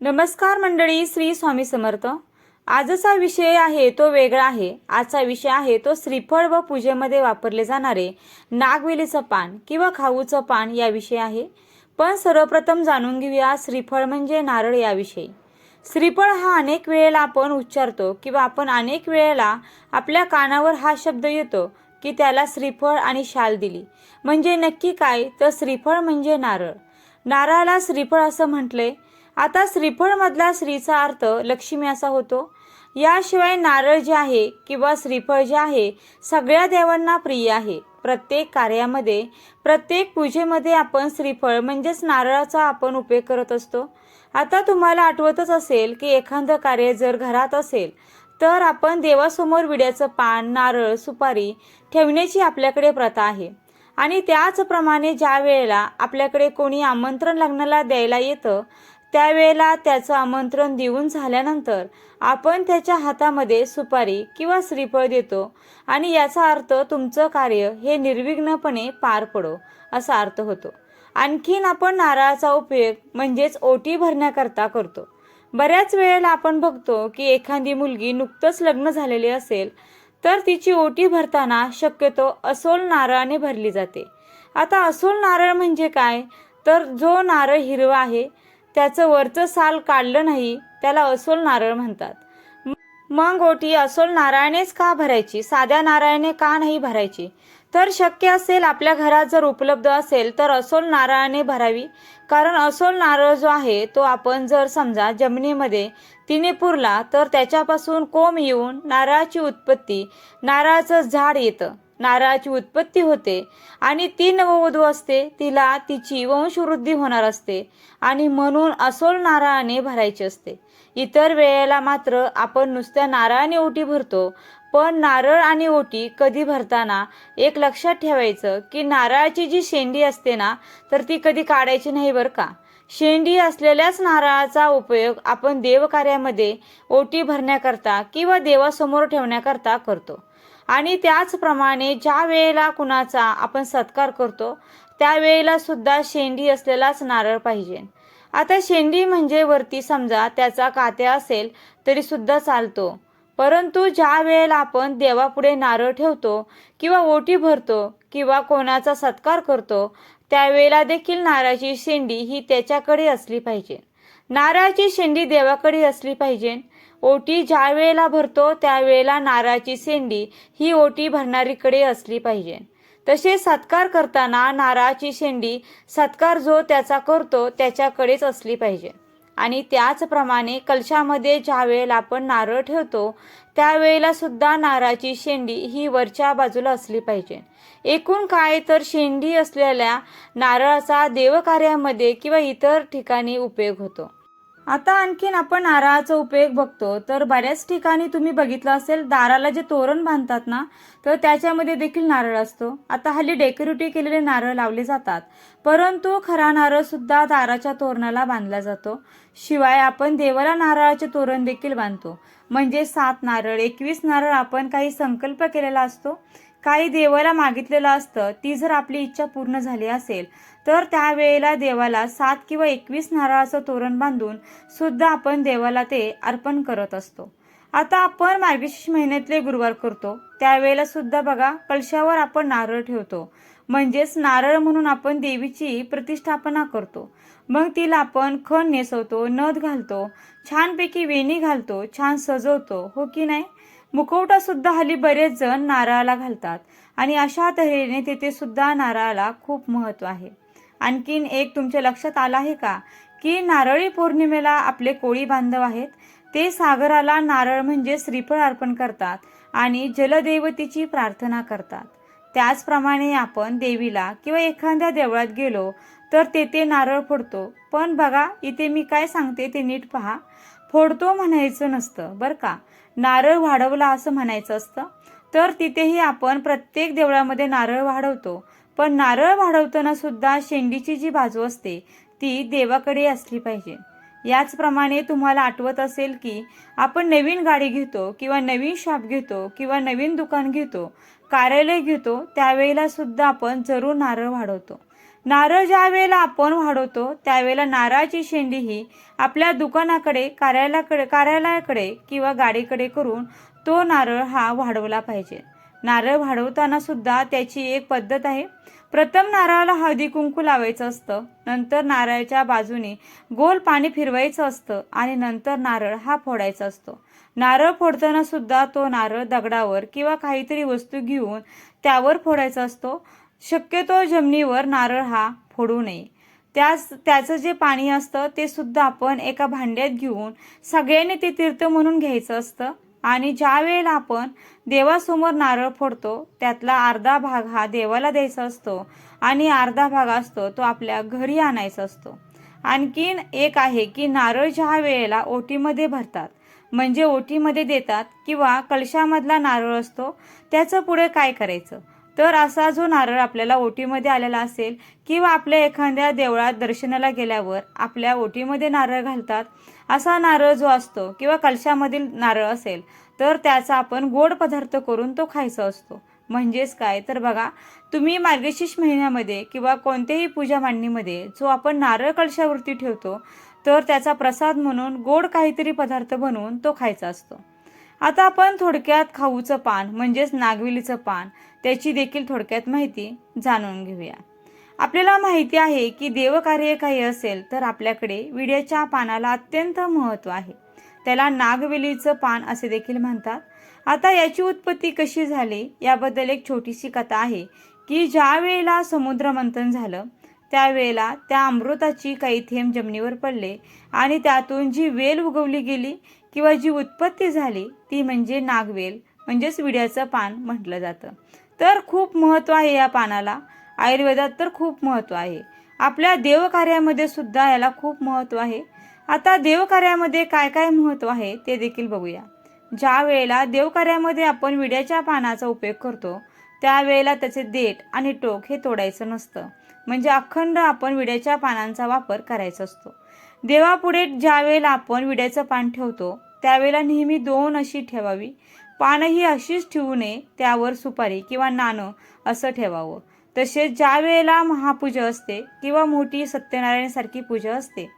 नमस्कार मंडळी श्री स्वामी समर्थ. आजचा विषय आहे तो वेगळा आहे. आजचा विषय आहे तो श्रीफळ व पूजेमध्ये वापरले जाणारे नागवेलीचं पान किंवा खाऊचं पान याविषयी आहे. पण सर्वप्रथम जाणून घेऊया श्रीफळ म्हणजे नारळ याविषयी श्रीफळ हा अनेक वेळेला आपण उच्चारतो किंवा आपण अनेक वेळेला आपल्या कानावर हा शब्द येतो की त्याला श्रीफळ आणि शाल दिली. म्हणजे नक्की काय? तर श्रीफळ म्हणजे नारळ. नारळाला श्रीफळ असं म्हटलंय. आता श्रीफळमधला श्रीचा अर्थ लक्ष्मी असा होतो. याशिवाय नारळ जे आहे किंवा श्रीफळ जे आहे सगळ्या देवांना प्रिय आहे. प्रत्येक कार्यामध्ये प्रत्येक पूजेमध्ये आपण श्रीफळ म्हणजेच नारळाचा आपण उपयोग करत असतो. आता तुम्हाला आठवतच असेल की एखादं कार्य जर घरात असेल तर आपण देवासमोर विड्याचं पान नारळ सुपारी ठेवण्याची आपल्याकडे प्रथा आहे. आणि त्याचप्रमाणे ज्या वेळेला आपल्याकडे कोणी आमंत्रण लग्नाला द्यायला येतं त्यावेळेला त्याचं आमंत्रण देऊन झाल्यानंतर आपण त्याच्या हातामध्ये सुपारी किंवा श्रीफळ देतो आणि याचा अर्थ तुमचं कार्य हे निर्विघ्नपणे पार पडो असा अर्थ होतो. आणखीन आपण नारळाचा उपयोग म्हणजेच ओटी भरण्याकरता करतो. बऱ्याच वेळेला आपण बघतो की एखादी मुलगी नुकतंच लग्न झालेली असेल तर तिची ओटी भरताना शक्यतो असोल नारळाने भरली जाते. आता असोल नारळ म्हणजे काय? तर जो नारळ हिरवा आहे त्याचं वरचं साल काढलं नाही त्याला असोल नारळ म्हणतात. मग ओटी असोल नारायणेच का भरायची? साध्या नारायणे का नाही भरायची? तर शक्य असेल आपल्या घरात जर उपलब्ध असेल तर असोल नारळाने भरावी. कारण असोल नारळ जो आहे तो आपण जर समजा जमिनीमध्ये तिने पुरला तर त्याच्यापासून कोंब येऊन नारळाची उत्पत्ती नारळाचं झाड येतं. नारळाची उत्पत्ती होते आणि ती नववधू असते तिला तिची वंशवृद्धी होणार असते आणि म्हणून असोल नारळाने भरायची असते. इतर वेळेला मात्र आपण नुसत्या नारळाने ओटी भरतो पण नारळ आणि ओटी कधी भरताना एक लक्षात ठेवायचं की नारळाची जी शेंडी असते ना तर ती कधी काढायची नाही बरं का? शेंडी असलेल्याच नारळाचा उपयोग आपण देवकार्यामध्ये ओटी भरण्याकरता किंवा देवासमोर ठेवण्याकरता करतो. आणि त्याचप्रमाणे ज्या वेळेला कुणाचा आपण सत्कार करतो त्यावेळेला सुद्धा शेंडी असलेलाच नारळ पाहिजे. आता शेंडी म्हणजे वरती समजा त्याचा कात्या असेल तरी सुद्धा चालतो. परंतु ज्या वेळेला आपण देवापुढे नारळ ठेवतो किंवा ओटी भरतो किंवा कोणाचा सत्कार करतो त्यावेळेला देखील नारळाची शेंडी ही त्याच्याकडे असली पाहिजे. नारळाची शेंडी देवाकडे असली पाहिजे. ओटी ज्या वेळेला भरतो त्यावेळेला नारळाची शेंडी ही ओटी भरणारीकडे असली पाहिजे. तसेच सत्कार करताना नारळाची शेंडी सत्कार जो त्याचा करतो त्याच्याकडेच असली पाहिजे. आणि त्याचप्रमाणे कलशामध्ये ज्या वेळेला आपण नारळ ठेवतो त्यावेळेला सुद्धा नारळाची शेंडी ही वरच्या बाजूला असली पाहिजे. एकूण काय तर शेंडी असलेल्या नारळाचा देवकार्यामध्ये किंवा इतर ठिकाणी उपयोग होतो. आता आणखीन आपण नारळाचा उपयोग बघतो. तर बऱ्याच ठिकाणी तुम्ही बघितलं असेल दाराला जे तोरण बांधतात ना तर त्याच्यामध्ये देखील नारळ असतो. आता हल्ली डेकोरेटिव्ह केलेले नारळ लावले जातात. परंतु खरा नारळ सुद्धा दाराच्या तोरणाला बांधला जातो. शिवाय आपण देवाला नारळाचे तोरण देखील बांधतो. म्हणजे सात नारळ एकवीस नारळ आपण काही संकल्प केलेला असतो. काही देवाला मागितलेलं असतं. ती जर आपली इच्छा पूर्ण झाली असेल तर त्यावेळेला देवाला सात किंवा एकवीस नारळाचं तोरण बांधून सुद्धा आपण देवाला ते अर्पण करत असतो. आता आपण मार्गशीर्ष महिन्यातले गुरुवार करतो. त्यावेळेला सुद्धा बघा कलशावर आपण नारळ ठेवतो. म्हणजेच नारळ म्हणून आपण देवीची प्रतिष्ठापना करतो. मग तिला आपण खण नेसवतो नथ घालतो छानपैकी वेणी घालतो छान सजवतो हो की नाही? मुखवटा सुद्धा हल्ली बरेच जण नारळाला घालतात. आणि अशा तऱ्हेने तेथे सुद्धा नारळाला खूप महत्त्व आहे. आणखीन एक तुमच्या लक्षात आलं आहे का? की नारळी पौर्णिमेला आपले कोळी बांधव आहेत. ते सागराला नारळ म्हणजे श्रीफळ अर्पण करतात आणि जलदेवतेची प्रार्थना करतात. त्याचप्रमाणे आपण देवीला किंवा एखाद्या देवळात गेलो तर तेथे नारळ फोडतो. पण बघा इथे मी काय सांगते ते नीट पहा. फोडतो म्हणायचं नसतं बरं का? नारळ वाढवला असं म्हणायचं असतं. तर तिथेही आपण प्रत्येक देवळामध्ये नारळ वाढवतो. पण नारळ वाढवताना सुद्धा शेंडीची जी बाजू असते ती देवाकडे असली पाहिजे. याचप्रमाणे तुम्हाला आठवत असेल की आपण नवीन गाडी घेतो किंवा नवीन शॉप घेतो किंवा नवीन दुकान घेतो कार्यालय घेतो त्यावेळेला सुद्धा आपण जरूर नारळ वाढवतो. नारळ ज्या वेळेला आपण वाढवतो त्यावेळेला नारळाची शेंडी ही आपल्या दुकानाकडे कार्यालयाकडे कार्यालयाकडे किंवा गाडीकडे करून तो नारळ हा वाढवला पाहिजे. नारळ वाढवताना सुद्धा त्याची एक पद्धत आहे. प्रथम नारळाला हळदी कुंकू लावायचं असतं नंतर नारळाच्या बाजूने गोल पाणी फिरवायचं असतं आणि नंतर नारळ हा फोडायचा असतो. नारळ फोडताना सुद्धा तो नारळ दगडावर किंवा काहीतरी वस्तू घेऊन त्यावर फोडायचा असतो. शक्यतो जमिनीवर नारळ हा फोडू नये. त्याच त्याचं जे पाणी असतं ते सुद्धा आपण एका भांड्यात घेऊन सगळ्यांनी ते तीर्थ म्हणून घ्यायचं असतं. आणि ज्या वेळेला आपण देवासमोर नारळ फोडतो त्यातला अर्धा भाग हा देवाला द्यायचा असतो आणि अर्धा भाग असतो तो आपल्या घरी आणायचा असतो. आणखीन एक आहे की नारळ ज्या वेळेला ओटीमध्ये भरतात म्हणजे ओटीमध्ये देतात किंवा कलशामधला नारळ असतो त्याचं पुढे काय करायचं? तर असा जो नारळ आपल्याला ओटीमध्ये आलेला असेल किंवा आपल्या एखाद्या देवळात दर्शनाला गेल्यावर आपल्या ओटीमध्ये नारळ घालतात असा नारळ जो असतो किंवा कलशामधील नारळ असेल तर त्याचा आपण गोड पदार्थ करून तो खायचा असतो. म्हणजेच काय? तर बघा तुम्ही मार्गशीर्ष महिन्यामध्ये किंवा कोणत्याही पूजा मांडणीमध्ये जो आपण नारळ कलशावरती ठेवतो तर त्याचा प्रसाद म्हणून गोड काहीतरी पदार्थ बनवून तो खायचा असतो. आता आपण थोडक्यात खाऊचं पान म्हणजेच नागवेलीचं पान त्याची देखील थोडक्यात माहिती जाणून घेऊया. आपल्याला माहिती आहे की देवकार्य काही असेल तर आपल्याकडे विड्याच्या पानाला अत्यंत महत्त्व आहे. त्याला नागवेलीचं पान असे देखील म्हणतात. आता याची उत्पत्ती कशी झाली याबद्दल एक छोटीशी कथा आहे की ज्या वेळेला समुद्र मंथन झालं त्यावेळेला त्या अमृताची काही थेंब जमिनीवर पडले आणि त्यातून जी वेल उगवली गेली किंवा जी उत्पत्ती झाली ती म्हणजे नागवेल म्हणजेच विड्याचं पान म्हटलं जातं. तर खूप महत्त्व आहे या पानाला. आयुर्वेदात तर खूप महत्त्व आहे. आपल्या देवकार्यामध्ये सुद्धा याला खूप महत्त्व आहे. आता देवकार्यामध्ये काय काय महत्त्व आहे ते देखील बघूया. ज्या वेळेला देवकार्यामध्ये आपण विड्याच्या पानाचा उपयोग करतो त्यावेळेला त्याचे देठ आणि टोक हे तोडायचं नसतं. म्हणजे अखंड आपण विड्याच्या पानांचा वापर करायचा असतो. देवापुढे ज्या वेळेला आपण विड्याचं पान ठेवतो त्यावेळेला नेहमी दोन अशी ठेवावी. पानं ही अशीच ठेवू नये त्यावर सुपारी किंवा नाणं असं ठेवावं. तसेच ज्या वेळेला महापूजा असते किंवा मोठी सत्यनारायणसारखी पूजा असते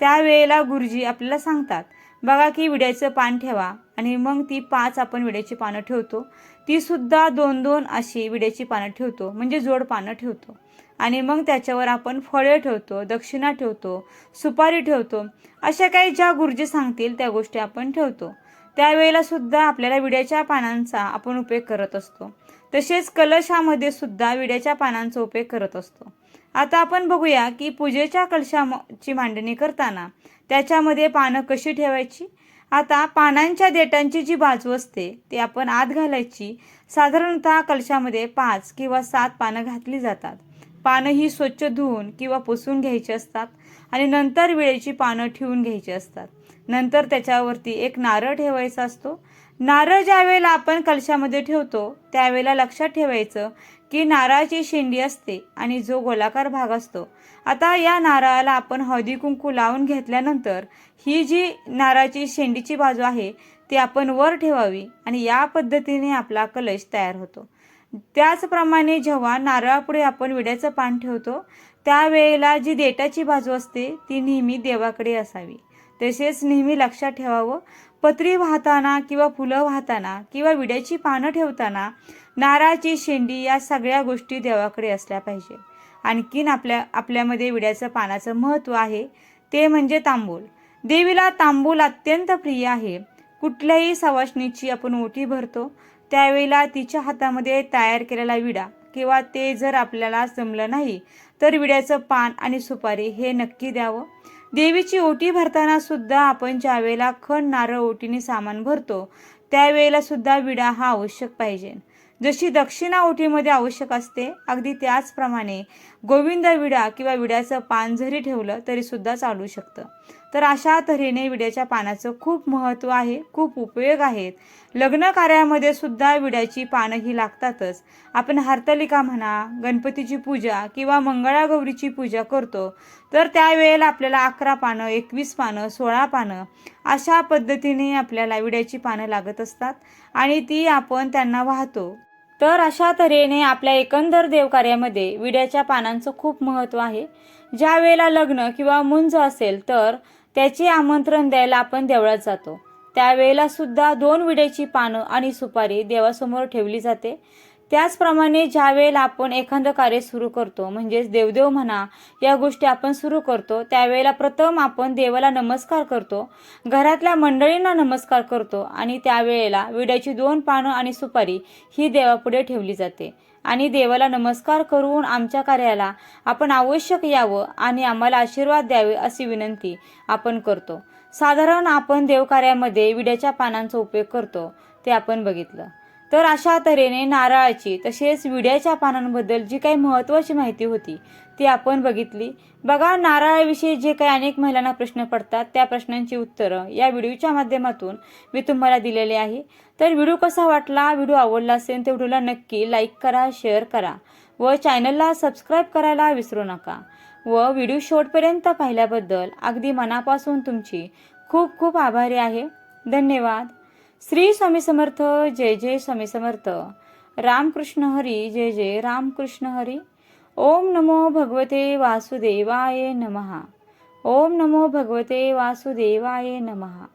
त्यावेळेला गुरुजी आपल्याला सांगतात बघा की विड्याचं पान ठेवा. आणि मग ती पाच आपण विड्याची पानं ठेवतो. ती सुद्धा दोन दोन अशी विड्याची पानं ठेवतो म्हणजे जोड पानं ठेवतो. आणि मग त्याच्यावर आपण फळे ठेवतो दक्षिणा ठेवतो सुपारी ठेवतो अशा काही ज्या गुरुजी सांगतील त्या गोष्टी आपण ठेवतो. त्यावेळेला सुद्धा आपल्याला विड्याच्या पानांचा आपण उपयोग करत असतो. तसेच कलशामध्ये सुद्धा विड्याच्या पानांचा उपयोग करत असतो. आता आपण बघूया की पूजेच्या कलशाची मांडणी करताना त्याच्यामध्ये पानं कशी ठेवायची? आता पानांच्या देठांची जी बाजू असते ती आपण आत घालायची. साधारणतः कलशामध्ये पाच किंवा सात पानं घातली जातात. पानं ही स्वच्छ धुवून किंवा पुसून घ्यायची असतात आणि नंतर वेळेची पानं ठेवून घ्यायची असतात. नंतर त्याच्यावरती एक नारळ ठेवायचा असतो. नारळ ज्या वेळेला आपण कलशामध्ये ठेवतो त्यावेळेला लक्षात ठेवायचं की नारळाची शेंडी असते आणि जो गोलाकार भाग असतो. आता या नारळाला आपण हळदी कुंकू लावून घेतल्यानंतर ही जी नारळाची शेंडीची बाजू आहे ती आपण वर ठेवावी आणि या पद्धतीने आपला कलश तयार होतो. त्याचप्रमाणे जेव्हा नारळापुढे आपण विड्याचं पान ठेवतो त्यावेळेला जी देटाची बाजू असते ती नेहमी देवाकडे असावी. तसेच नेहमी लक्षात ठेवावं. पत्री वाहताना किंवा फुलं वाहताना किंवा विड्याची पानं ठेवताना नारळाची शेंडी या सगळ्या गोष्टी देवाकडे असल्या पाहिजे. आणखीन आपल्या आपल्यामध्ये विड्याचं पानाचं महत्त्व आहे ते म्हणजे तांबूल. देवीला तांबूल अत्यंत प्रिय आहे. कुठल्याही सवासणीची आपण ओटी भरतो त्यावेळेला तिच्या हातामध्ये तयार केलेला विडा किंवा ते जर आपल्याला जमलं नाही तर विड्याचं पान आणि सुपारी हे नक्की द्यावं. देवीची ओटी भरताना सुद्धा आपण ज्यावेळेला खण नारळ ओटीने सामान भरतो त्यावेळेला सुद्धा विडा हा आवश्यक पाहिजे. जशी दक्षिणा ओटीमध्ये आवश्यक असते अगदी त्याचप्रमाणे गोविंद विडा किंवा विड्याचं पान जरी ठेवलं तरी सुद्धा चालू शकतं. तर अशा तऱ्हेने विड्याच्या पानाचं खूप महत्त्व आहे खूप उपयोग आहेत. लग्न कार्यामध्ये सुद्धा विड्याची पानं ही लागतातच. आपण हरतालिका म्हणा गणपतीची पूजा किंवा मंगळागौरीची पूजा करतो तर त्यावेळेला आपल्याला अकरा पानं एकवीस पानं सोळा पानं अशा पद्धतीने आपल्याला विड्याची पानं लागत असतात आणि ती आपण त्यांना वाहतो. तर अशा तऱ्हेने आपल्या एकंदर देवकार्यामध्ये विड्याच्या पानांचं खूप महत्त्व आहे. ज्या वेळेला लग्न किंवा मुंज असेल तर त्याचे आमंत्रण द्यायला आपण देवळात जातो. त्यावेळेला सुद्धा दोन विड्याची पानं आणि सुपारी देवासमोर ठेवली जाते. त्याचप्रमाणे ज्या वेळेला आपण एखादं कार्य सुरू करतो म्हणजेच देवदेव म्हणा या गोष्टी आपण सुरू करतो त्यावेळेला प्रथम आपण देवाला नमस्कार करतो घरातल्या मंडळींना नमस्कार करतो आणि त्यावेळेला विड्याची दोन पानं आणि सुपारी ही देवापुढे ठेवली जाते. आणि देवाला नमस्कार करून आमच्या कार्याला आपण आवश्यक यावं आणि आम्हाला आशीर्वाद द्यावे अशी विनंती आपण करतो. साधारण आपण देवकार्यामध्ये विड्याच्या पानांचा उपयोग करतो ते आपण बघितलं. तर अशा तऱ्हेने नारळाची तसेच विड्याच्या पानांबद्दल जी काही महत्त्वाची माहिती होती ती आपण बघितली. बघा नारळाविषयी जे काही अनेक महिलांना प्रश्न पडतात त्या प्रश्नांची उत्तरं या व्हिडिओच्या माध्यमातून मी तुम्हाला दिलेले आहे. तर व्हिडिओ कसा वाटला व्हिडिओ आवडला असेल तर व्हिडिओला नक्की लाईक करा शेअर करा व चॅनलला सबस्क्राईब करायला विसरू नका व व्हिडिओ शेवटपर्यंत पाहिल्याबद्दल अगदी मनापासून तुमची खूप खूप आभारी आहे. धन्यवाद. श्री स्वामी समर्थ जय जय स्वामी समर्थ. रामकृष्ण हरी जय जय रामकृष्ण हरी. ओम नमो भगवते वासुदेवाय नमः. ओम नमो भगवते वासुदेवाय नमः.